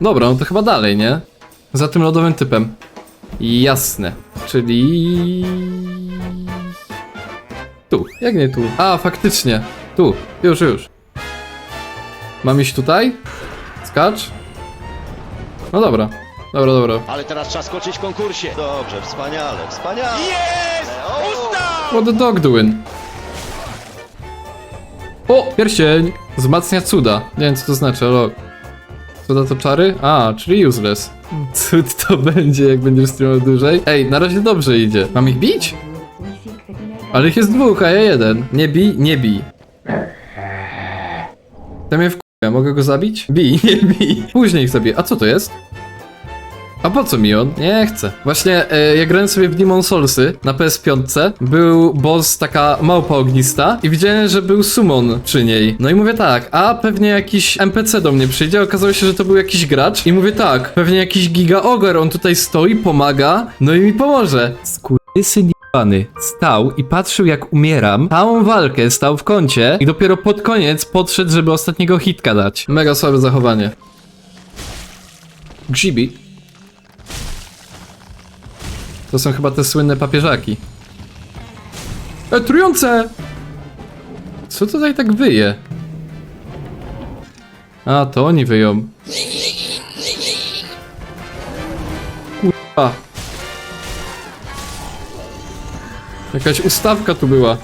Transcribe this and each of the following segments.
Dobra, no to chyba dalej, nie? Za tym lodowym typem. Jasne. Czyli... Tu, jak nie tu? A, faktycznie. Tu, już, już. Mam iść tutaj? Skacz? No dobra. Dobra, dobra. Ale teraz trzeba skoczyć w konkursie. Dobrze, wspaniale, wspaniale. Jest! Usta! What the dog doing? O, pierścień! Wzmacnia cuda. Nie wiem co to znaczy, ale... Cuda to czary? A, czyli useless. Cud to będzie, jak będziesz streamował dłużej. Ej, na razie dobrze idzie. Mam ich bić? Ale ich jest dwóch, a ja jeden. Nie bij, nie bij. To mnie wkurwia, mogę go zabić? Bij, nie bij. Później ich zabiję. A co to jest? A po co mi on? Nie chcę. Właśnie, e, jak grałem sobie w Demon Soulsy na PS5, był boss taka małpa ognista i widziałem, że był summon przy niej. No i mówię tak, a pewnie jakiś NPC do mnie przyjdzie, okazało się, że to był jakiś gracz i mówię tak, pewnie jakiś giga ogre, on tutaj stoi, pomaga, no i mi pomoże. Skurwysyn jebany stał i patrzył jak umieram, całą walkę stał w kącie i dopiero pod koniec podszedł, żeby ostatniego hitka dać. Mega słabe zachowanie. Grzybi. To są chyba te słynne papieżaki. E, trujące! Co tutaj tak wyje? A, to oni wyją. Kurwa. Jakaś ustawka tu była.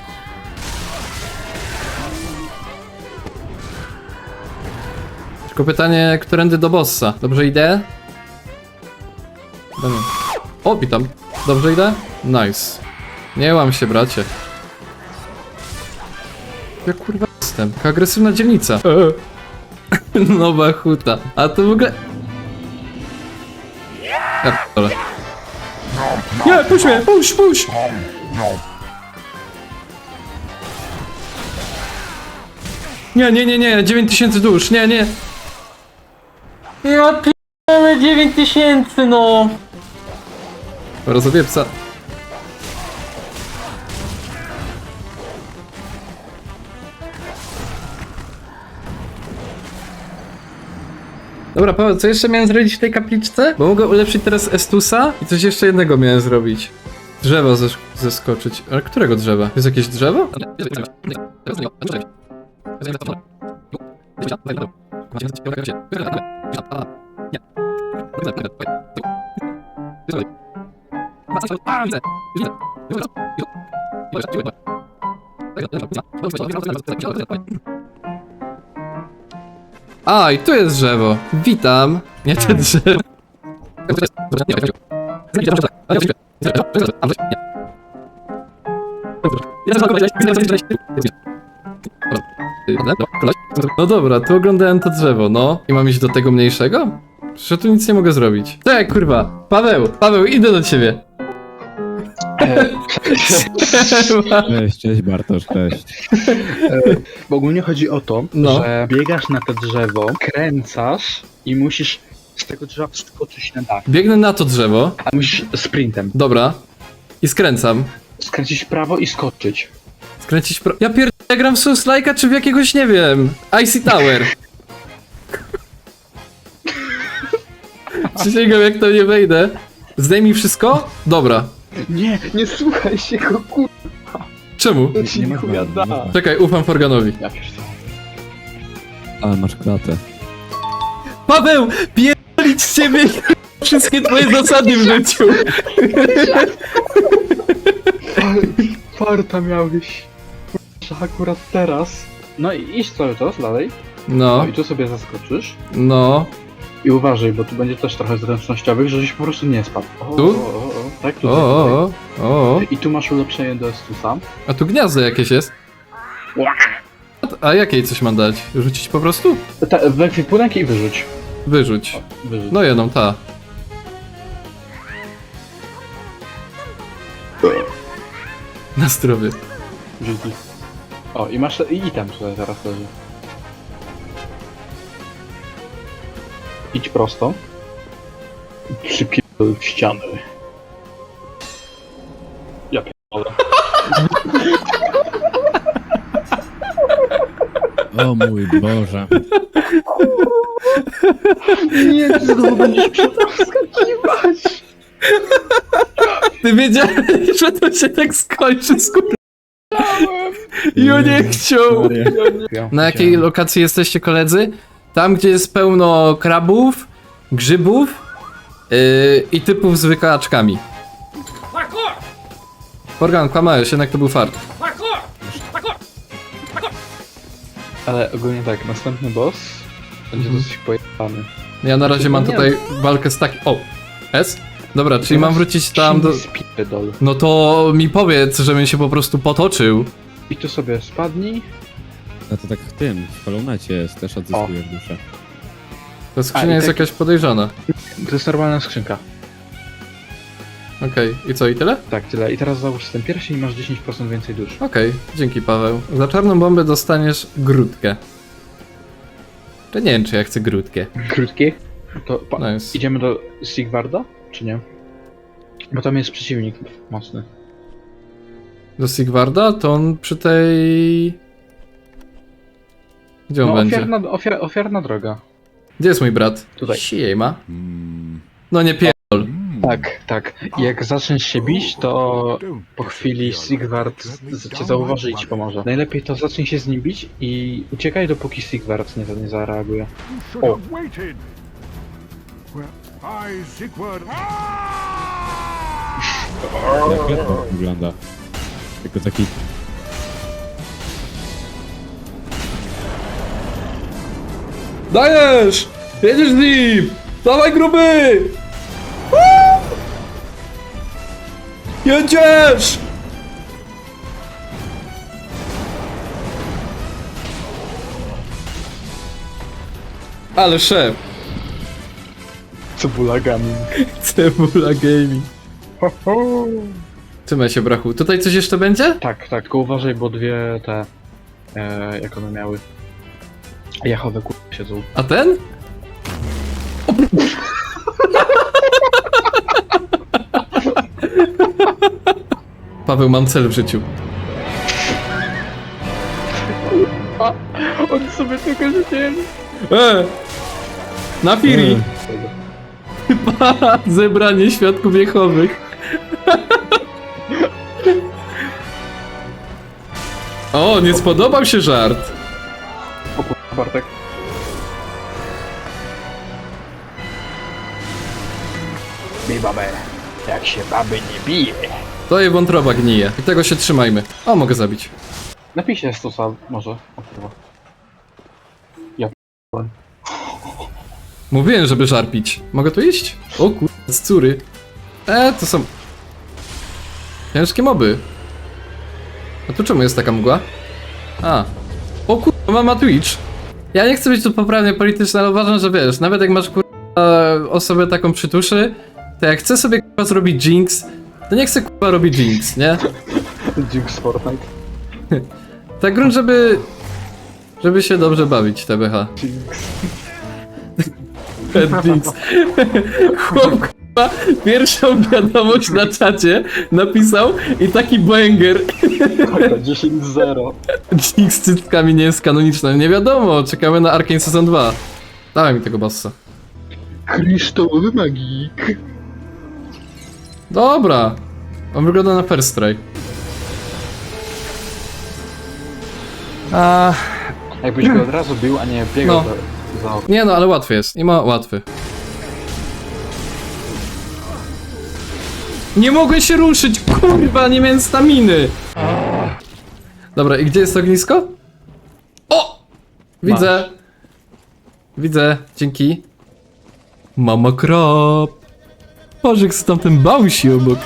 Tylko pytanie, którędy do bossa? Dobrze idę? Dobra. O, witam. Dobrze idę? Nice. Nie łam się, bracie. Ja kurwa jestem. Jaka agresywna dzielnica. Nowa huta. A to w ogóle... Ja pierdolę. Nie, puść mnie, puść, puść! Nie, nie, nie, nie, 9000 dusz, nie, nie. Ja p***amy 9000 no! Rozobiję psa. Dobra, Paweł, co jeszcze miałem zrobić w tej kapliczce? Bo mogę ulepszyć teraz Estusa i coś jeszcze jednego miałem zrobić. Drzewa zesz- zeskoczyć. Ale którego drzewa? Jest jakieś drzewo? A, i tu jest drzewo. Witam. Nie te drzewo. No dobra, tu oglądałem to drzewo, no. I mam iść do tego mniejszego? Że tu nic nie mogę zrobić. Tak, kurwa. Paweł, Paweł, idę do ciebie. Cześć, cześć Bartosz, cześć. Bo ogólnie chodzi o to, No. że biegasz na to drzewo, kręcasz i musisz z tego drzewa wskoczyć na dach. Biegnę na to drzewo. A musisz sprintem Dobra. I skręcam. skręcić w prawo i skoczyć. Skręcić pro... Ja pierd... Ja gram w Souls Like'a czy w jakiegoś, nie wiem... Icy Tower. Przysięgam, jak to nie wejdę. Zdejmij wszystko? Dobra. Nie, nie słuchaj się go, kur... Czemu? To Nie chuja wady, da. nie. Czekaj, ufam Forganowi. Ja pierdolę. Ale masz klatę. Paweł! Pierdolić z ciebie wszystkie twoje zasady w życiu. Farta miałeś. Akurat teraz. No i idź cały czas dalej. No No, i tu sobie zaskoczysz. no. I uważaj, bo tu będzie też trochę zręcznościowych, żebyś po prostu nie spadł. O, Tu? O, o, tak. O, o, o, o. I tu masz ulepszenie do Estusa. A tu gniazdo jakieś jest. A jakiej coś mam dać? Rzucić po prostu? Ta, w ekwipunek i wyrzuć. Wyrzuć. Wyrzuć. No jedną, ta. Na zdrowie. Dzięki. O, i masz i item tutaj teraz leży. Idź prosto. Przypierdol w ścianę. O mój Boże. Nie, ty znowu będziesz przeskakiwać. Ty wiedziałeś, że to się tak skończy, skur... Ja nie chciał. Na jakiej lokacji jesteście koledzy? Tam, gdzie jest pełno krabów, grzybów yy, i typów z wykałaczkami. Morgan, kłamałeś, jednak to był fart. Ale ogólnie tak, następny boss będzie Mhm. dosyć pojechany. Ja na razie mam Nie. tutaj walkę z takim... O! S? Dobra, czyli mam wrócić tam do... Spierdol. No to mi powiedz, żebym się po prostu potoczył. I tu sobie spadnij. No to tak w tym, w kolumnecie jest, też odzyskujesz duszę. Ta A, skrzynia i jest tak- jakaś podejrzana. To jest normalna skrzynka. Okej, i co, i tyle? Tak, tyle. I teraz załóż ten pierwszy i masz 10% więcej dusz. Okej, dzięki Paweł. Za czarną bombę dostaniesz grudkę. To nie wiem, czy ja chcę grudkę. Krótki. To pa- Nice. idziemy do Sigvarda, czy nie? Bo tam jest przeciwnik mocny. Do Sigwarda, to on przy tej... Gdzie on No, będzie? ofiarna, ofiar, ofiarna droga. Gdzie jest mój brat? Tutaj. Siema. No nie pierdol. Tak, tak. I jak zaczniesz się bić, to po chwili Sigvard cię zauważy i ci pomoże. Najlepiej to zacznij się z nim bić i uciekaj dopóki Sigvard nie, nie zareaguje. Sigurd. Jak to wygląda? Tylko taki... Dajesz! Jedziesz z nim! Dawaj gruby! Jedziesz! Ale szef, Cebula gaming. cebula gaming. Trzymaj się brachu. Tutaj coś jeszcze będzie? Tak, tak, tylko uważaj, bo dwie te, e, jak one miały, jachowe kur... siedzą. A ten? Paweł, mam cel w życiu. Oni sobie tylko życieli. E! Na Firi! Zebranie świadków wiechowych. O, nie spodobał się żart. O kur... Bartek. Bij babę, jak się baby nie bije. To jej wątroba gnije. I tego się trzymajmy. O, mogę zabić. Napiszę stosa, może. O kurwa. Ja p***łem. Mówiłem, żeby żarpić. Mogę tu iść? O kur... z córy. E, to są... Ciężkie moby. A tu czemu jest taka mgła? A. O kur... mama Twitch. Ja nie chcę być tu poprawnie polityczny, ale uważam, że wiesz, nawet jak masz kur... osobę taką przytuszy, to jak chcę sobie kurwa zrobić Jinx, to nie chcę kurwa robić Jinx, nie? Jinx Fortnite. Tak grunt, żeby... żeby się dobrze bawić, TBH. Head Jinx. Chłop kurwa, pierwszą wiadomość na czacie napisał i taki banger. 10-0. Jinx z cyckami nie jest kanoniczna. Nie wiadomo, czekamy na Arkane Season 2. Dawaj mi tego bossa. Kryształowy magik. Dobra. On wygląda na first try. A, Jakbyś go od razu bił, a nie biegał No. za, za okno. nie no, ale łatwy jest. Nie ma łatwy. Nie mogę się ruszyć, kurwa, nie miałem staminy. Dobra, i gdzie jest ognisko? O! Widzę. Widzę, dzięki. Mama krop. Boże, co tam ten bałsi obok.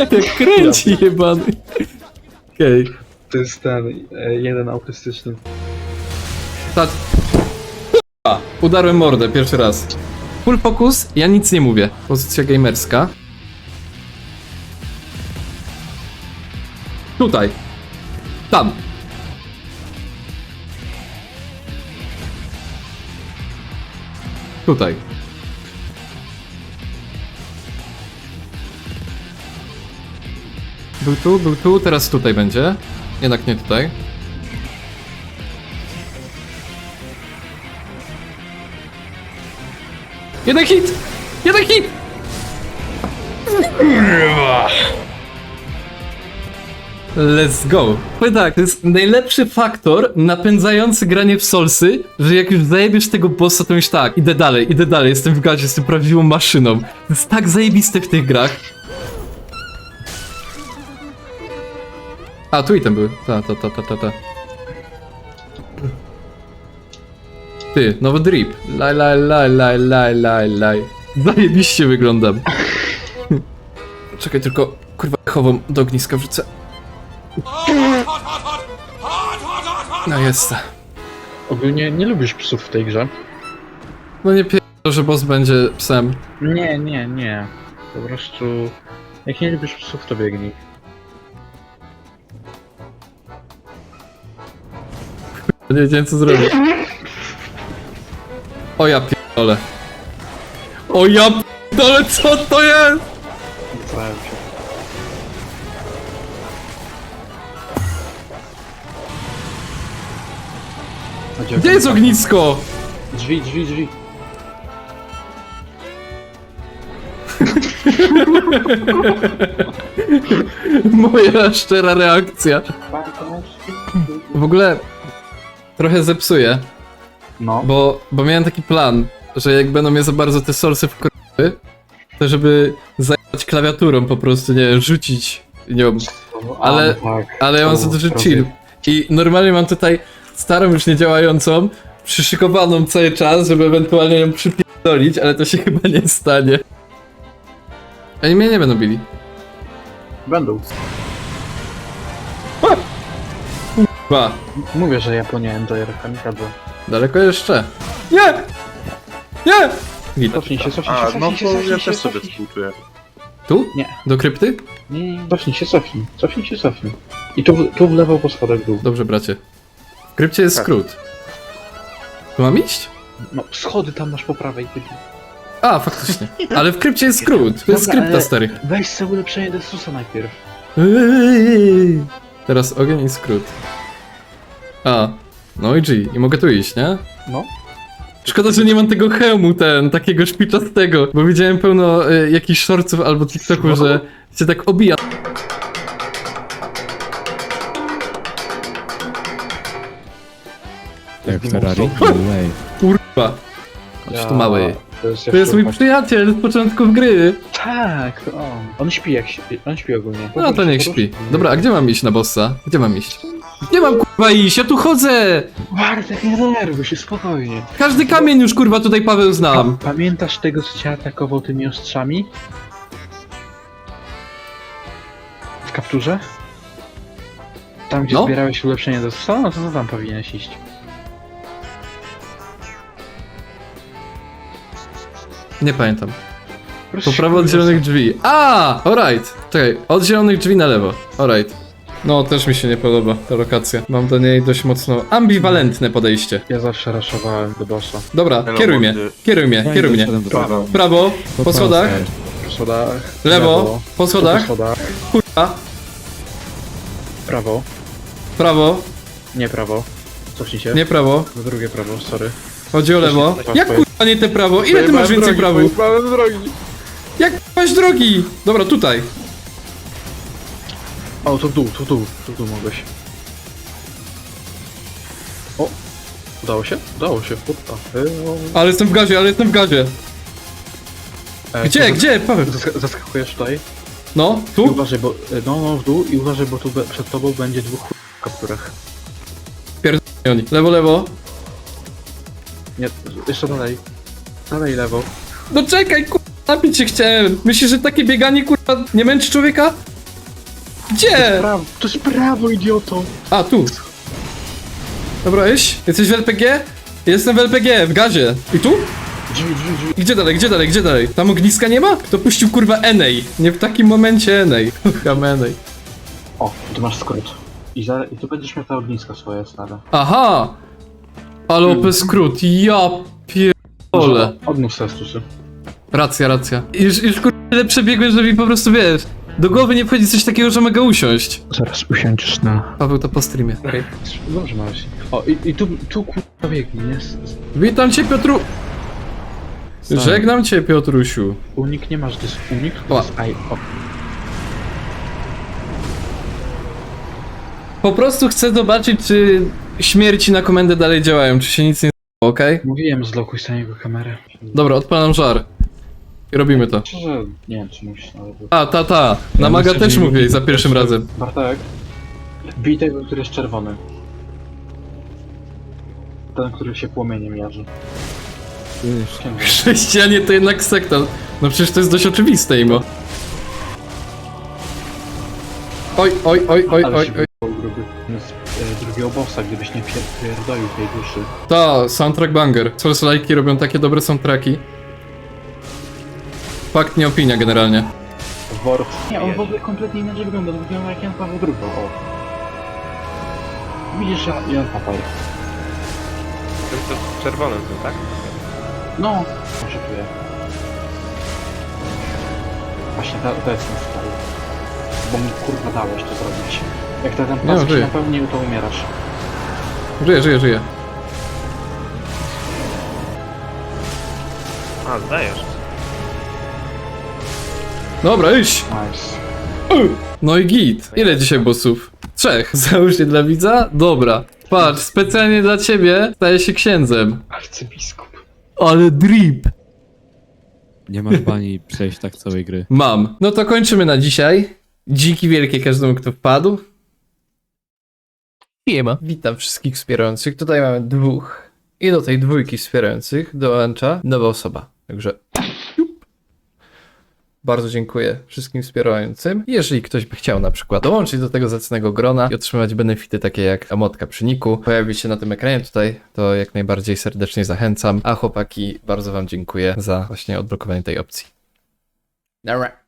Jak kręci jebany. Okej. To jest ten e, jeden autystyczny. Tak. A, udarłem mordę pierwszy raz. Full focus, ja nic nie mówię. Pozycja gamerska. Tutaj. Tam. Tutaj. Był tu, był tu, teraz tutaj będzie. Jednak nie tutaj. Jeden hit! Jeden hit! Let's go. Powiem tak, to jest najlepszy faktor napędzający granie w Soulsy, że jak już zajebiesz tego bossa, to już tak, idę dalej, idę dalej, jestem w gazie, jestem prawdziwą maszyną. To jest tak zajebiste w tych grach. A, tu item były. Ta, ta, ta, ta, ta, ta. Ty, nowy drip. Laj, laj, laj, laj, laj, laj, laj. Zajebiście wyglądam. Czekaj, tylko kurwa chową do ogniska wrzucę. No jest. Ogólnie nie lubisz psów w tej grze? No nie pierdolę, że boss będzie psem. Nie, nie, nie. Po prostu... Jak nie lubisz psów, to biegnij. Nie wiedziałem co zrobić. O ja pierdolę. O ja pierdolę, co to jest? Starałem Gdzie jest ognisko? Drzwi, drzwi, drzwi. Moja szczera reakcja. W ogóle trochę zepsuję, No. bo, bo miałem taki plan, że jak będą mnie za bardzo te solsy wkroczyły, to żeby zajmować klawiaturą po prostu, nie wiem, rzucić nią. ale- tak. Ale ja mam za duży chill. I normalnie mam tutaj starą już niedziałającą, przyszykowaną cały czas, żeby ewentualnie ją przypierdolić, ale to się chyba nie stanie. Oni mnie nie będą bili. Będą. Ba, Mówię, że Japonia Enjoyer kamikadze. daleko jeszcze. Nie! Nie! Git. Cofnij się, cofnij się, A, cofnij no się, to cofnij ja się, też sobie cofnij się. współczuję. Tu? Nie. Do krypty? Nie, nie, cofnij się, cofnij. Cofnij się, cofnij. I tu, w- tu w lewo po schodach w dół. Dobrze, bracie. W krypcie jest Tak. skrót. Tu mam iść? No, schody tam masz po prawej. Ty. A, faktycznie. Ale w krypcie jest skrót. To jest Dobra, skrypta, ale- stary. Weź sobie ulepszenie Desusa najpierw. Ej. Teraz ogień i skrót. A, no i G. I mogę tu iść, nie? No. Szkoda, że nie mam tego hełmu, ten, takiego szpiczastego, bo widziałem pełno y, jakichś shortców albo TikToku, że się tak obija. Jak Ferrari? No way. Kurwa. Chodź tu mały. To jest, mój przyjaciel z początków gry. Tak, to on. On śpi jak śpi. On śpi ogólnie. No to niech śpi. Dobra, a gdzie mam iść na bossa? Gdzie mam iść? Gdzie mam kurwa iść? Ja tu chodzę! Bartek, nie denerwuj się, spokojnie. Każdy kamień już kurwa tutaj Paweł znam. Pa pamiętasz tego, co cię atakował tymi ostrzami? W kapturze? Tam, gdzie No. zbierałeś ulepszenie do stołu, no to, to tam powinieneś iść. Nie pamiętam. Proszę Po prawo od zielonych drzwi. A, alright. Czekaj, od zielonych drzwi na lewo. Alright. No, też mi się nie podoba ta lokacja. Mam do niej dość mocno ambiwalentne podejście. Ja zawsze raszowałem do bossa. Dobra, Hello, kieruj mnie, kieruj mnie, kieruj mnie. Doszedłem do Prawo. po schodach, Po schodach. lewo, po Po schodach, schodach. kurwa, Prawo. prawo, Nie prawo. Cofnij się. nie prawo, Na drugie prawo, sorry. Chodzi o lewo. Jak kurwa nie te prawo? Ile ty masz więcej prawo? Pojebałem drogi. Jak masz drogi? Dobra, tutaj. O, to w dół, to w dół, to w dół mogłeś. O! Udało się? Udało się, puta. Ale jestem w gazie, ale jestem w gazie. E, Gdzie, to gdzie, Paweł? zask- Zaskakujesz tutaj No, i tu? uważaj, bo... e, No, no, w dół i uważaj, bo tu be- przed tobą będzie dwóch ch- w kapturach. Oni. Lewo, lewo. Nie, jeszcze dalej. Dalej lewo. No czekaj, kurwa, napić się chciałem. Myślisz, że takie bieganie, kurwa, nie męczy człowieka? Gdzie? Prawo, to jest prawo, idioto! A, tu. Dobra, iść. Jesteś w LPG? Jestem w LPG, w gazie. I tu? Drzwi, drzwi, drzwi. I gdzie dalej, gdzie dalej, gdzie dalej? Tam ogniska nie ma? Kto puścił, kurwa, Enej? Nie w takim momencie Enej. Kocham Enej. O, tu masz skrót. I, za, I tu będziesz miał te ogniska swoje stare. Aha! Ale skrót, ja pierdolę. Odmów sestusy. Racja, racja. Już, już kurwa tyle przebiegłem, że mi po prostu, wiesz, do głowy nie wchodzi coś takiego, że mogę usiąść. Zaraz usiądziesz na... Paweł, to po streamie. okej? Dobrze, Marcin. O, i, i tu, tu kurwa biegnie, nie? S- s- Witam cię, Piotru! Żegnam cię, Piotrusiu. Unik nie masz, to jest unik, O. to jest aj, o. Po prostu chcę zobaczyć, czy śmierci na komendę dalej działają, czy się nic nie stało, okej? Mówiłem, zlokuj jego kamerę. Dobra, odpalam żar. I robimy to. Szczerze, nie wiem, czy musisz nawet... A, ta, ta. Na Ja maga myślę, też że- mówię za pierwszym razem. Bartek, bij tego, który jest czerwony. Ten, który się płomieniem jarzy. Wiesz. Chrześcijanie to jednak sekta. No przecież to jest dość oczywiste, imo. Oj, oj, oj, oj, Ale oj, się oj. Bossa, gdybyś nie pier- pierdolił tej duszy. Ta, soundtrack banger. Souls like'i robią takie dobre soundtracki. Fakt, nie opinia generalnie. Wort. Nie, on w ogóle kompletnie inaczej wygląda. To wygląda jak Jan Paweł II. O. Widzisz, Jan, Jan Paweł. Tym co czerwonym tak? No, może czuję. Właśnie to, to jest ten stary. Bo mi kurwa dałeś to zrobić. Jak to ten No, pas się żyję. napełnił, to umierasz. Żyję, żyję, żyję. A, zdajesz. Dobra, iść! Nice. No i git. Ile dzisiaj bossów? Trzech. Załóż je dla widza? Dobra. Patrz, specjalnie dla ciebie staję się księdzem. Arcybiskup. Ale drip. nie masz bani przejść tak całej gry. Mam. No to kończymy na dzisiaj. Dzięki wielkie każdemu, kto wpadł. Siema. Witam wszystkich wspierających. Tutaj mamy dwóch. I do tej dwójki wspierających dołącza nowa osoba. Także... Bardzo dziękuję wszystkim wspierającym. Jeżeli ktoś by chciał na przykład dołączyć do tego zacnego grona i otrzymać benefity takie jak emotka przy niku, pojawi się na tym ekranie tutaj, to jak najbardziej serdecznie zachęcam. A chłopaki, bardzo wam dziękuję za właśnie odblokowanie tej opcji. Dobra.